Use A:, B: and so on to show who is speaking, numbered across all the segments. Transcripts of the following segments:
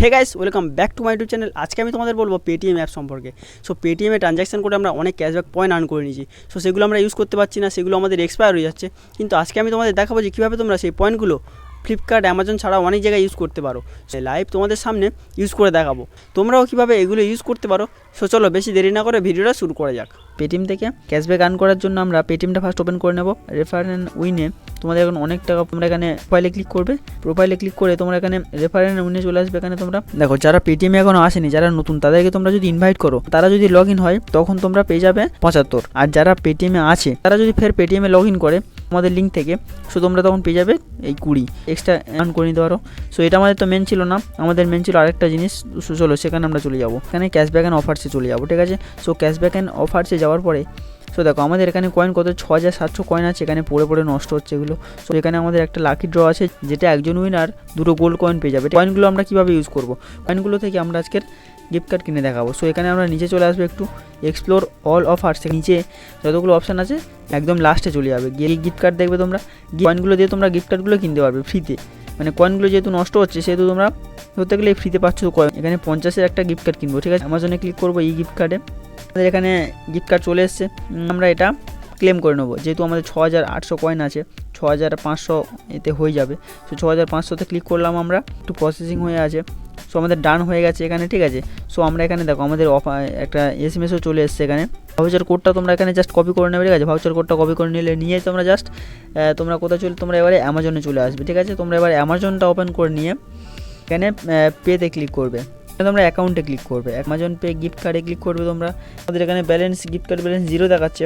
A: Hey guys welcome back to my YouTube channel আজকে আমি তোমাদের বলব পেটিএম অ্যাপ সম্পর্কে। সো পেটিএমে ট্রানজ্যাকশন করে আমরা অনেক ক্যাশব্যাক পয়েন্ট আর্ন করে নিয়েছি। সো সেগুলো আমরা ইউজ করতে পারছি না, সেগুলো আমাদের এক্সপায়ার হয়ে যাচ্ছে। কিন্তু আজকে আমি তোমাদের দেখাবো যে কীভাবে তোমরা সেই পয়েন্টগুলো ফ্লিপকার্ট অ্যামাজন ছাড়াও অনেক জায়গায় ইউজ করতে পারো। লাইভ তোমাদের সামনে ইউজ করে দেখাবো। তোমরাও কীভাবে এগুলো ইউজ করতে পারো? সো চলো বেশি দেরি না করে ভিডিওটা শুরু করা যাক।
B: পেটিএম থেকে ক্যাশব্যাক আর্ন করার জন্য আমরা পেটিএমটা ফার্স্ট ওপেন করে নেব। রেফার অ্যান্ড উইনে তোমাদের এখন অনেক টাকা তোমরা এখানে প্রোফাইলে ক্লিক করবে। প্রোফাইলে ক্লিক করে তোমরা এখানে রেফার অ্যান্ড উইনে চলে আসবে এখানে তোমরা। দেখো, যারা পেটিএমে এখনও আসেনি, যারা নতুন, তাদেরকে তোমরা যদি ইনভাইট করো, তারা যদি লগ ইন হয়, তখন তোমরা পেয়ে যাবে পঁচাত্তর। আর যারা পেটিএমে আছে, তারা যদি ফের পেটিএমে লগ ইন করে আমাদের লিঙ্ক থেকে। সো তোমরা তখন পেয়ে যাবে এই কুড়ি এক্সট্রা আর্ন করে নিতে পারো। সো এটা আমাদের তো মেন ছিল না, আমাদের মেন ছিল আরেকটা জিনিস। সো চলো সেখানে আমরা চলে যাব। এখানে ক্যাশব্যাক অ্যান্ড অফার্সে চলে যাব, ঠিক আছে? সো ক্যাশব্যাক অ্যান্ড অফার্সে যাওয়ার পরে সো দেখো, আমাদের এখানে কয়েন কত? ছ হাজার সাতশো কয়েন আছে, এখানে পড়ে পড়ে নষ্ট হচ্ছে এগুলো। সো এখানে আমাদের একটা লাকি ড্র আছে, যেটা একজন উইনার দুটো গোল্ড কয়েন পেয়ে যাবে। কয়েনগুলো আমরা কীভাবে ইউজ করব? কয়েনগুলো থেকে আমরা আজকের গিফট কার্ড কিনে দেখাবো। সো এখানে আমরা নিচে চলে আসব একটু। এক্সপ্লোর অল অফার্স নিচে যতগুলো অপশান আছে, একদম লাস্টে চলে যাবে। গিয়ে গিফট কার্ড দেখবে তোমরা। কয়েনগুলো দিয়ে তোমরা গিফট কার্ডগুলো কিনতে পারবে ফ্রিতে মানে কয়েনগুলো যেহেতু নষ্ট হচ্ছে, সেহেতু তোমরা ধরতে গেলে ফ্রিতে পাচ্ছ কয়েন এখানে পঞ্চাশের একটা গিফট কার্ড কিনবো, ঠিক আছে? অ্যামাজনে ক্লিক করব এই গিফট কার্ডে আমাদের এখানে গিফট কার্ড চলে এসছে। আমরা এটা ক্লেম করে নেব। যেহেতু আমাদের ছ হাজার আটশো কয়েন আছে ছ হাজার পাঁচশো এতে হয়ে যাবে। তো ছ হাজার পাঁচশোতে ক্লিক করলাম আমরা। একটু প্রসেসিং হয়ে আছে। সো আমাদের ডান হয়ে গেছে এখানে, ঠিক আছে? সো আমরা এখানে দেখো, আমাদের একটা এস এম এসও চলে এসছে এখানে। ভাউচার কোডটা তোমরা এখানে জাস্ট কপি করে নেবে, ঠিক আছে? ভাউচার কোডটা কপি করে নিলে, নিয়ে তোমরা জাস্ট তোমরা কোথায় চলে, তোমরা এবারে অ্যামাজনে চলে আসবে, ঠিক আছে? তোমরা এবার অ্যামাজনটা ওপেন করে নিয়ে এখানে পেতে ক্লিক করবে। তোমরা অ্যাকাউন্টে ক্লিক করবে। অ্যামাজন পে গিফট কার্ডে ক্লিক করবে তোমরা। আমাদের এখানে balance gift card balance zero দেখাচ্ছে।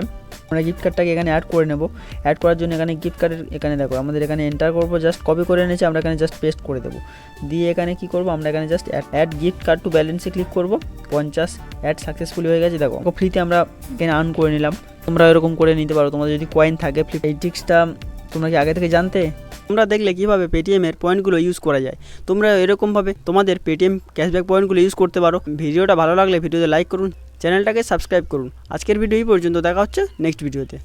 B: আমরা গিফট কার্ডটাকে এখানে অ্যাড করে নেব। অ্যাড করার জন্য এখানে গিফট কার্ডের এখানে দেখো, আমাদের এখানে এন্টার করব জাস্ট কপি করে এনেছে, আমরা এখানে জাস্ট পেস্ট করে দেবো। দিয়ে এখানে কি করব, আমরা এখানে just add gift card to ব্যালেন্সে ক্লিক করব। পঞ্চাশ অ্যাড সাকসেসফুলি হয়ে গেছে, দেখো। ফ্রিতে আমরা এখানে আর্ন করে নিলাম। তোমরা এরকম করে নিতে পারো, তোমাদের যদি কয়েন থাকে ফ্লিপ এই ট্রিক্সটা তোমরা কি আগে থেকে জানতে?
A: তোমরা দেখলে কীভাবে পেটিএমের পয়েন্টগুলো ইউজ করা যায়। তোমরা এরকমভাবে তোমাদের পেটিএম ক্যাশব্যাক পয়েন্টগুলো ইউজ করতে পারো। ভিডিওটা ভালো লাগলে ভিডিওতে লাইক করুন। চ্যানেলটাকে সাবস্ক্রাইব করুন। আজকের ভিডিও এই পর্যন্ত। দেখা হচ্ছে নেক্সট ভিডিওতে।